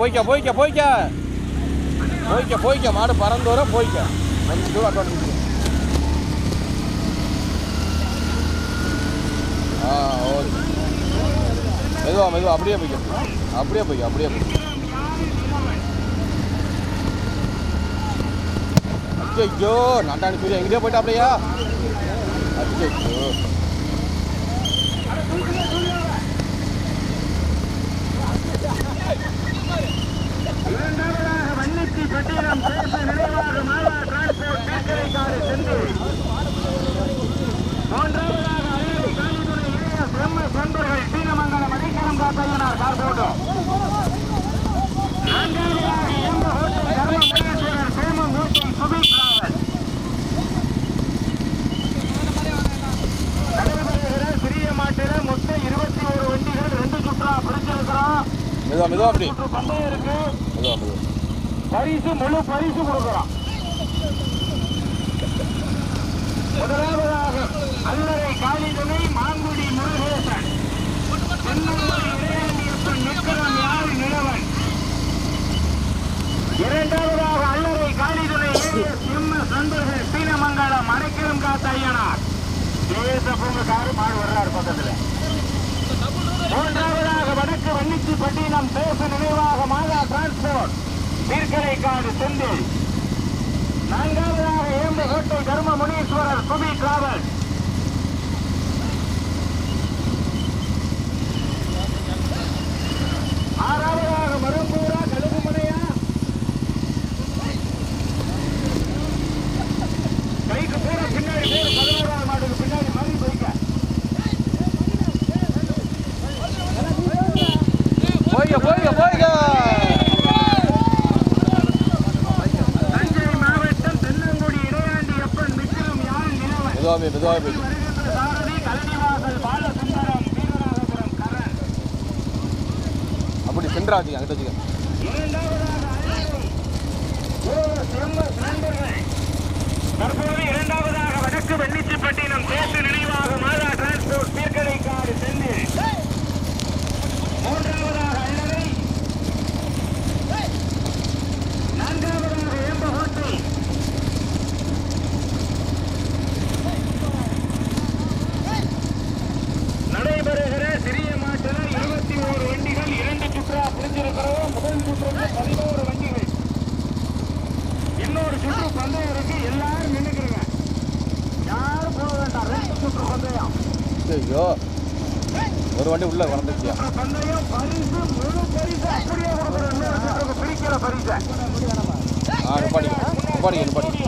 போய்க்க போய்க்க போய்க்க. போய்க்க போய்க்க. மாடு பறந்து வர போய்க்க. அஞ்சு தூரம் அக்கௌண்ட் ஆ ஓகே. மெதுவா மெதுவா. அப்படியே போய்க்க. அப்படியே போய்க்க அப்படியே போய்க்க. அச்சோ நாட்டாணி சூரிய. எங்கேயோ போயிட்டா அப்படியா. அச்சோ இரண்டாவதாக வன்னிச்சி பட்டினம் பேச நினைவாக மாலா டிரான்ஸ்போர்ட் மேற்கரைக்காடு சென்று மூன்றாவதாக அரியலூர் காலிதுறை இளைய பிரம்ம சொந்தர்கள் சீனமங்கலம் அடைக்கலம் காத்தையனார் கார்போட்டம் மெதுவா அப்படி பரிசு முழு பரிசு கொடுக்கிறோம் முதலாவதாக அல்லறை காளிதுணை மாங்குடி முருகேசன். தென்னங்குடி இளையாண்டியப்பன் நிற்கிறோம் யாழ் நிலவன். இரண்டாவதாக அல்லறை காளிதுணை எம் எஸ் நண்பர்கள் சீனமங்கலம் அடைக்கலம் காத்த ஐயனார். தேச பூங்கக்காரு மாடு வர்றாரு பக்கத்துல. மூன்றாவதாக வடக்கு வன்னிச்சி பட்டினம் தேச நினைவாக மாதா டிரான்ஸ்போர்ட் தீர்க்கரைக்காடு செந்தில். நான்காவதாக ஏம்பு கோட்டை தர்ம முனீஸ்வரர் சுபி டிராவல்ஸ் ஆறாவதாக மரும்பூரா கழுகுமலையா கைக்கு போற பின்னாடி பேர் பதினோராவது மாட்டுக்கு பின்னாடி மாதிரி போய்க்க போய்க்க போய்க்க போய்க்க தஞ்சை மாவட்டம் தென்னங்குடி இடையாண்டி அப்பன் மித்திரம் யாழ் நிலவன் மெதுவா போய் மெதுவா போய் வருகின்ற சாரதி கலனிவாசல் பாலசுந்தரம் வீரராகபுரம் கரண். அப்படி சென்றாச்சு அங்கிட்ட வச்சுக்க. தற்போது இரண்டாவதாக வடக்கு வெள்ளிச்சிப்பட்டினம் தேச நினைவாக மாதா டிரான்ஸ்போர்ட் தீர்க்கடைக்காடு செந்தில் மூன்றாவதாக அல்லறை நான்காவதாக ஏம்பகோட்டை நடைபெறுகிற சிறிய மாட்டில் இருபத்தி ஓரு வண்டிகள் இரண்டு சுற்றா பிரிஞ்சிருக்கிறோம் முதல் சுற்றுக்கு பதினோரு வண்டிகள் இன்னொரு சுற்று பந்தயம் இருக்கு எல்லாரும் நின்னுக்கிறீங்க யாரும் போக வேண்டாம் ரெண்டு சுற்று பந்தயம் ஐயோ ஒரு வண்டி உள்ள வளர்ந்துச்சியா சுற்று பந்தயம் பரிசு முழு பரிசு அப்படியே கொடுக்குறோம் இன்னொரு சுற்றுக்கு பிரிக்கிற பரிசு ஆ நிப்பாடிக்க நிப்பாடிக்க நிப்பாடிக்க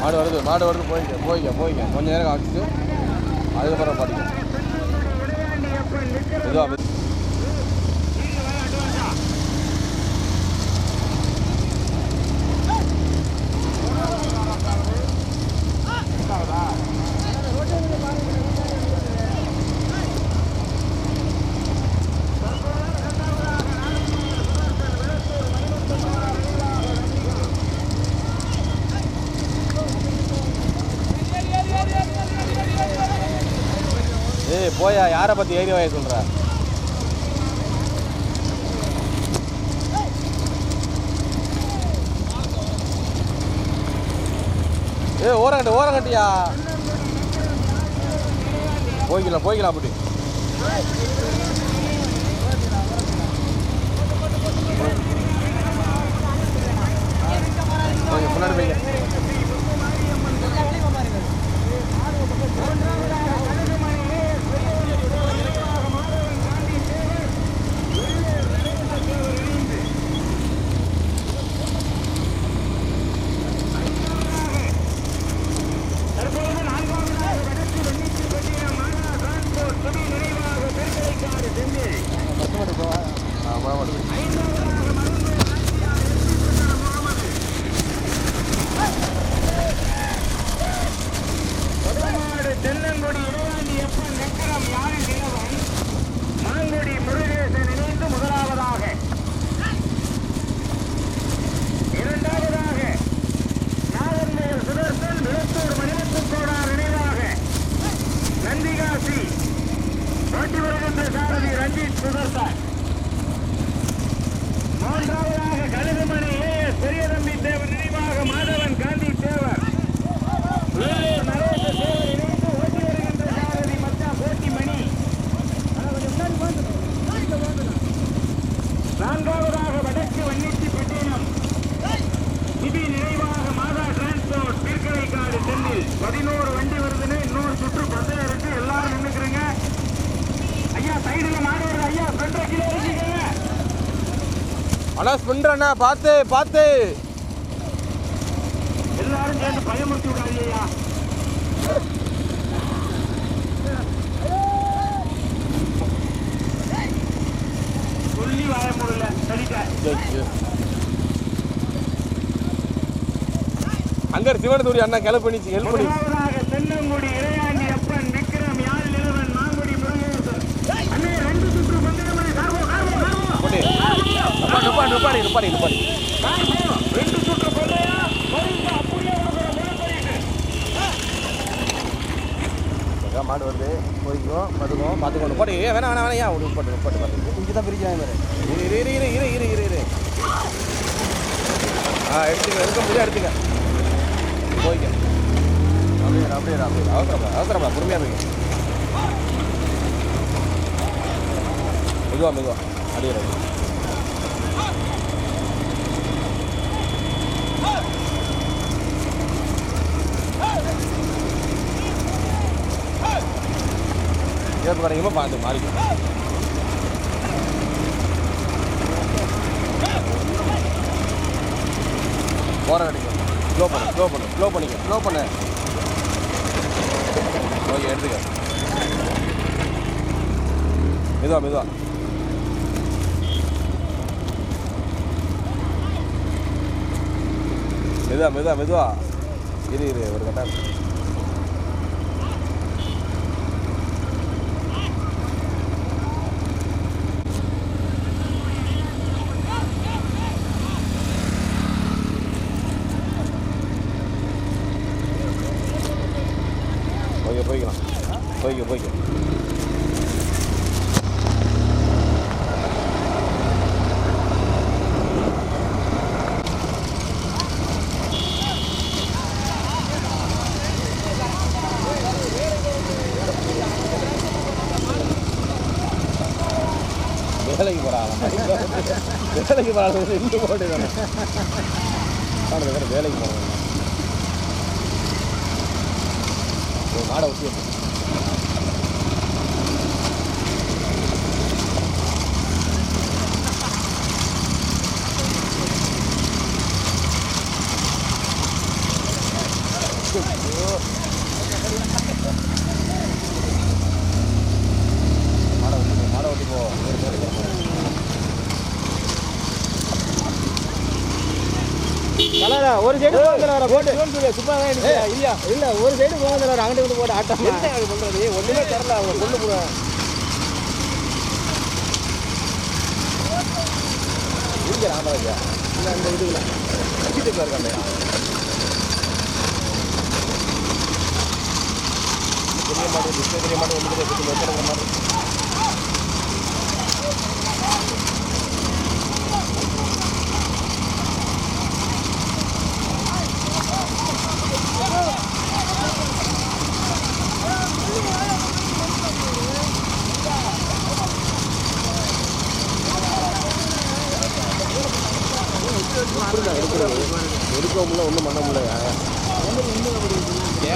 மாடு வருது மாடு வருது போய்க்க போய்க்க போய்க்க. கொஞ்சம் நேரம் ஆச்சு அதுக்கப்புறம் பாடிக்க இடையாண்டி அப்பன் நிற்கிற மெதுவா மெது- ஏய் போயா யாரை பற்றி ஏறி வாய சொல்கிற ஏ ஓரங்கட்டு ஓரங்கட்டியா? போய்க்கலாம் போய்க்கலாம் அப்படி. முன்னாடி போய்க்க தற்போது நான்காவதாக வடக்கு வெள்ளிச்சி பட்டினம் மாநகர டிரான்ஸ்போர்ட் சுபி நினைவாக திருக்கடைக்காடு செந்தில் ஆ மாமாடு ஐந்தாவதாக மருந்து முகமது கொடமாடு தென்னங்குடி இடையாண்டி எப்பன் விக்ரம் யாழ் நிலவன் மாங்குடி முருகேசன் இணைந்து முதலாவதாக இரண்டாவதாக நாகர்மேல் சுதர்சன் விழுத்தூர் மணிமுத்துக்கோடார் நினைவாக நந்திகாசி ஓட்டி வருகின்ற சாரதி ரஞ்சித் சுதர்சன் அண்ணா ஸ்பிண்டர் அண்ணா பார்த்து பார்த்து. எல்லாரும் சேர்ந்து பயமுறுத்தி விடாதீயா சொல்லி வாய முடியல சரிட்ட அங்க சிவனதூரி அண்ணா கிளப் பண்ணிச்சு. ஹெல்ப் பண்ணி தென்னங்குடி இளையாண்டி நிப்பாடு நிப்பாடு நிப்பாடு நிப்பாடு மாடு வருது. போய்க்கும் பதுக்கும் பார்த்துக்கணும் போட்டு ஏ வேணா வேணா வேணா ஏன் உங்களுக்கு போட்டு போட்டு பார்த்து இங்கே தான் பிரிக்கிறாங்க இரு இரு இரு இரு இரு இரு இரு ஆ எடுத்துங்க எடுக்க முடியாது எடுத்துங்க போய்க்க. அப்படியே அப்படியே அப்படியே அவசரமா அவசரமா பொறுமையாக போய்க்க. மெதுவா மெதுவா. அப்படியே பார்த்து வரீங்களோ பார்த்து மாறிக்கலாம் ஓரம் அடிக்கும் க்ளோ பண்ணு க்ளோ பண்ணு க்ளோ பண்ணிக்க க்ளோ பண்ணு. ஓகே எடுத்துக்க. மெதுவா மெதுவா. மெதுவா மெதுவா மெதுவா. இரு இரு ஒரு கட்டாக வேலைக்கு போகிறாங்க ரெண்டு போட்டு தானே? அவனுக்கு வேறு வேலைக்கு போகிறாங்க ஒரு மாடை ஒட்டி ஒரு சைடு போகாத போட்டு. சும்மா தான் இல்லையா இல்லை ஒரு சைடு போகாத அங்கிட்டு வந்து போட்டு ஆட்டம் பண்ணுறது ஒன்றுமே தரல அவங்க கொண்டு போடுவேன் இங்கே ராமராஜா இல்லை அந்த இதுல வச்சுட்டு பாருங்க தெரிய மாட்டேன் தெரிய மாட்டேன் ஒன்று மாதிரி.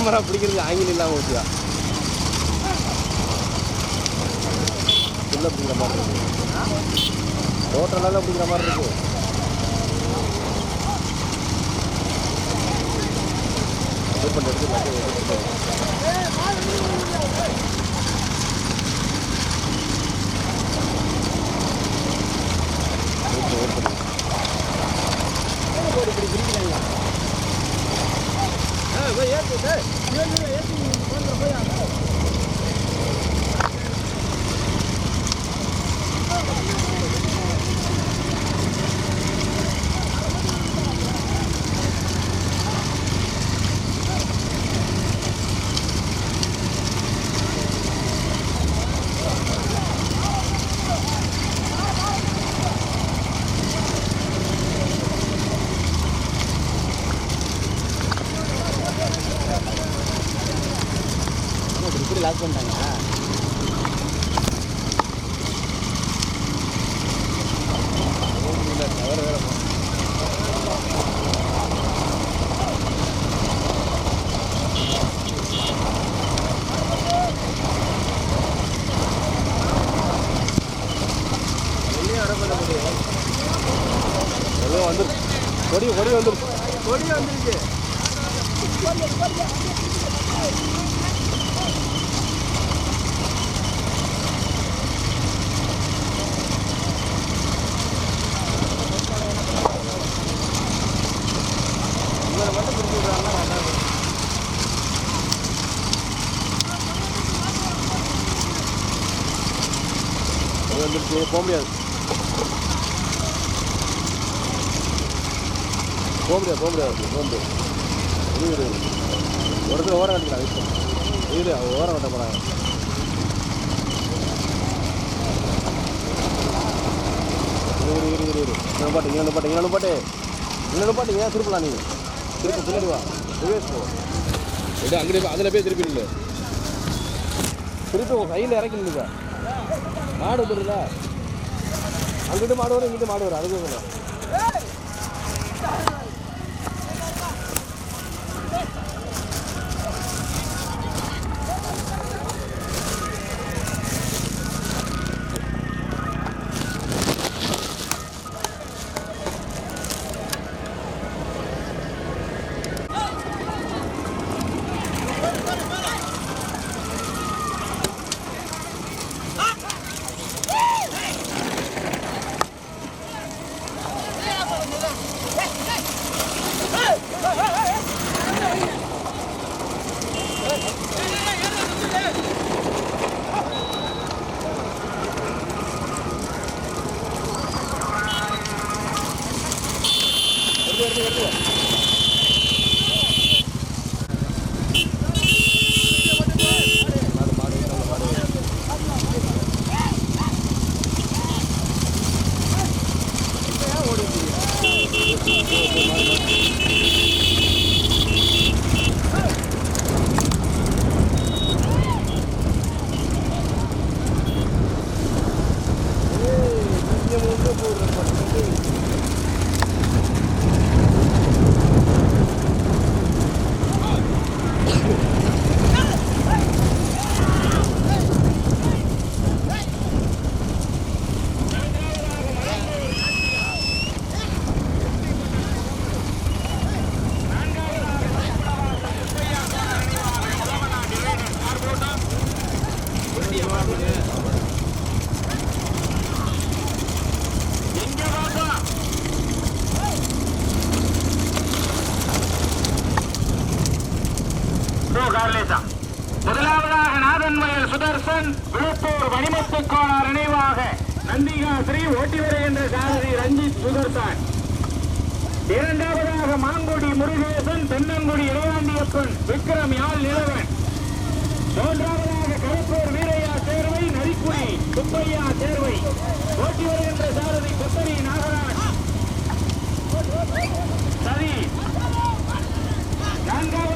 கேமரா பிடிக்கிறது ஆங்கிலம் இல்லாமல் வச்சுதா உள்ள பிடிக்கிற மாதிரி இருக்கு. டோட்டலாக பிடிக்கிற மாதிரி இருக்கு. வெயிட் 왜 얘기 돼? 왜 முடியாது போக முடியாது போக முடியாது ஒரு இடத்துல ஓரம் கட்டிக்கலாம் இப்போ இரு அவ ஓரம் கட்ட போகிறாங்க இரு இரு இரு இரு இங்கே பாட்டு இங்கே பாட்டு இங்கே பாட்டு பாட்டு ஏன் திருப்பலாம் நீ. திருப்பி பின்னாடி வா. ரிவேஸ் போ. எடு அங்கே அதில் போய் திருப்பி இல்லை திருப்பி உன் கையில் இறக்கி நில்லுங்க மாடு வந்துடுதா அங்கிட்டு மாடு வரும் இங்கிட்டு மாடு வரும். அதுக்கு சுப்பையா தேர்வை ஓட்டி வருகின்ற சாரதி கொத்தரி நாகராஜ். சரி நான்காவது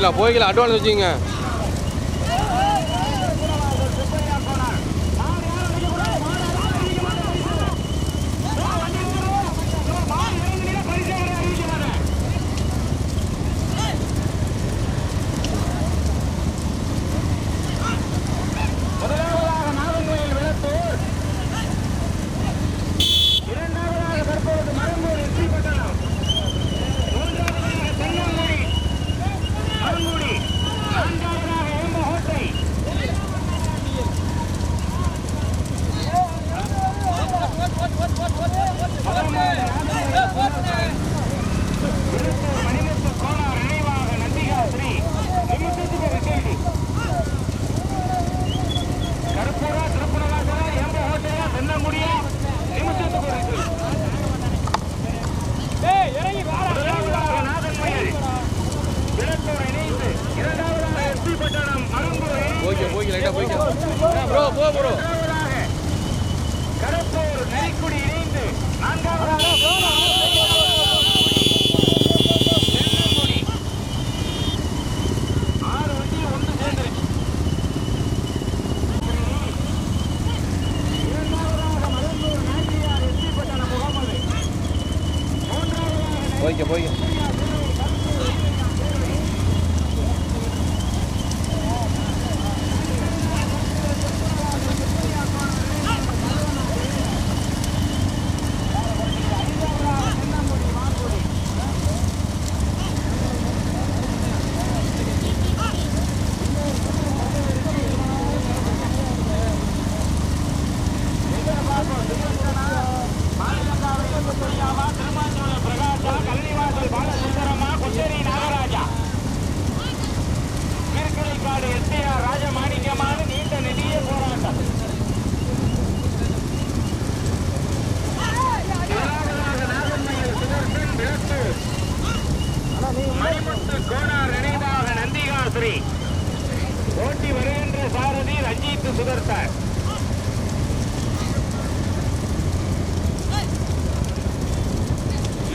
போய்க்கலாம் போய்க்கலாம். அட்வான்ஸ் வச்சுக்கோங்க.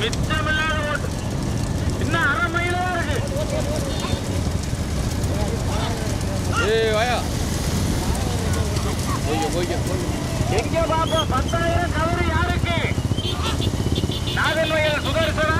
மிச்சமில்லாத ஓட்டு. இன்னும் அரை மைலோ இருக்கு. ஏய் வாயா. போய்க்க போய்க்க. எங்க பாப்பா? பத்தாயிரம் கவரு யாருக்கு? நாகன்வயல் சுதர்சனா?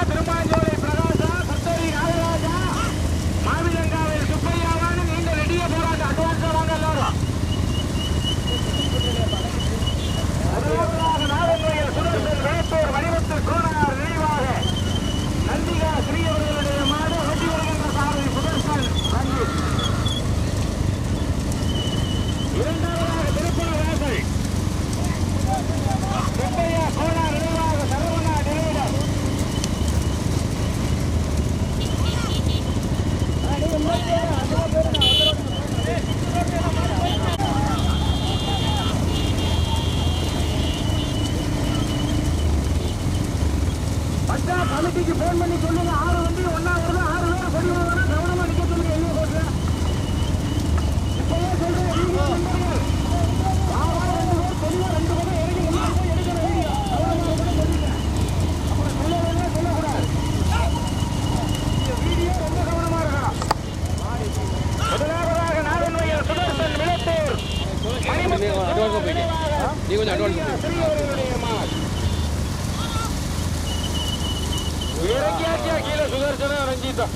இருக்கணும் ரஞ்சித்தம்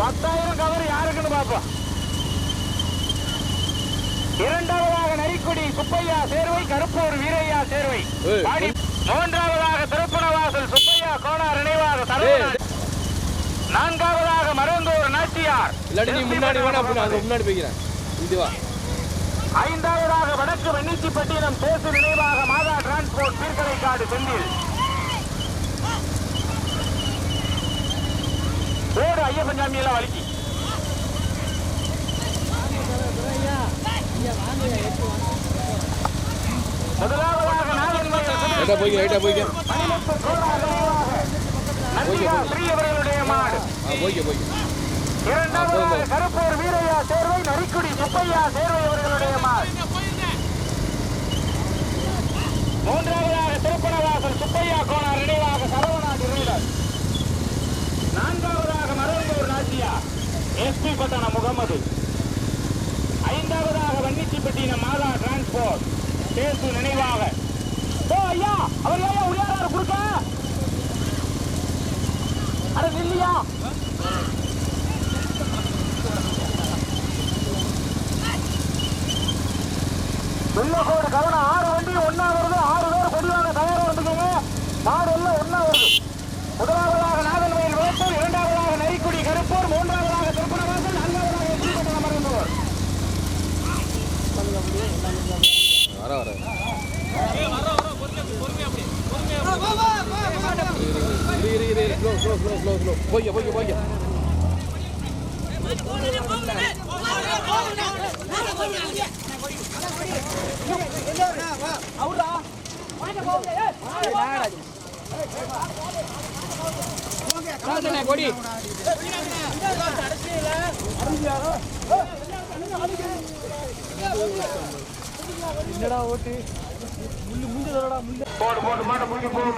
பத்தாயிரம் கவர் யாருக்குன்னு பார்ப்போம் இரண்டாவதாக நரிக்குடி சுப்பையா சேர்வை கருப்பூர் வீரையா சேர்வை. மூன்றாவதாக திருப்பணவாசல் சுப்பையா கோனார் நினைவாக தரவு நான்காவதாக மருந்தூர் நாச்சியார். இல்லாட்டி முன்னாடி வேணா முன்னாடி போய்க்கிறேன். இதுவா ஐந்தாவதாக வடக்கு வெண்ணிச்சிப்பட்டினம் தேசு நினைவாக மாதா டிரான்ஸ்போர்ட் சீர்கடை காடு செந்தில். போடு ஐயப்பன் சாமி எல்லாம் வலிக்கு. கருப்பூர் வீரையா சேர்வை நரிக்குடி சுப்பையா சேர்வை அவர்களுடைய மாடு. மூன்றாவதாக திருப்பணவாசல் சுப்பையா கோணார் நினைவாக சரவணா இருந்தனர் நான்காவதாக எஸ்பி பட்டணம் முகமது. ஐந்தாவதாக வன்னிச்சிப்பட்டினம் மாதா டிரான்ஸ்போர்ட். தேசு நினைவாக. ஓ ஐயா அவர் ஐயா உடையாராரு கொடுக்க? அட இல்லையா வெள்ளக்கோடு கவனம். ஆறு வண்டி ஒன்னா வருது ஆறு பேர் கொடிவாங்க தயாரா வந்துக்கோங்க நாடு எல்லாம் ஒன்னா வருது முதலாவதாக நாகல்வயல் வேப்பூர் இரண்டாவதாக நரிக்குடி கருப்பூர் மூன்றாவதாக திருப்பணவாசல் நான்காவதாக ஸ்ரீபட்டணம் மருந்தூர் வர வர இரு ஸ்லோ ஸ்லோ ஸ்லோ ஸ்லோ போய்க்க போய்க்க போய்க்க கொடி என்னடா ஓட்டு? முள்ளு முள்ளு தரடா முள்ளு. போடு போட்டு மாட்ட முடிக்க போகும்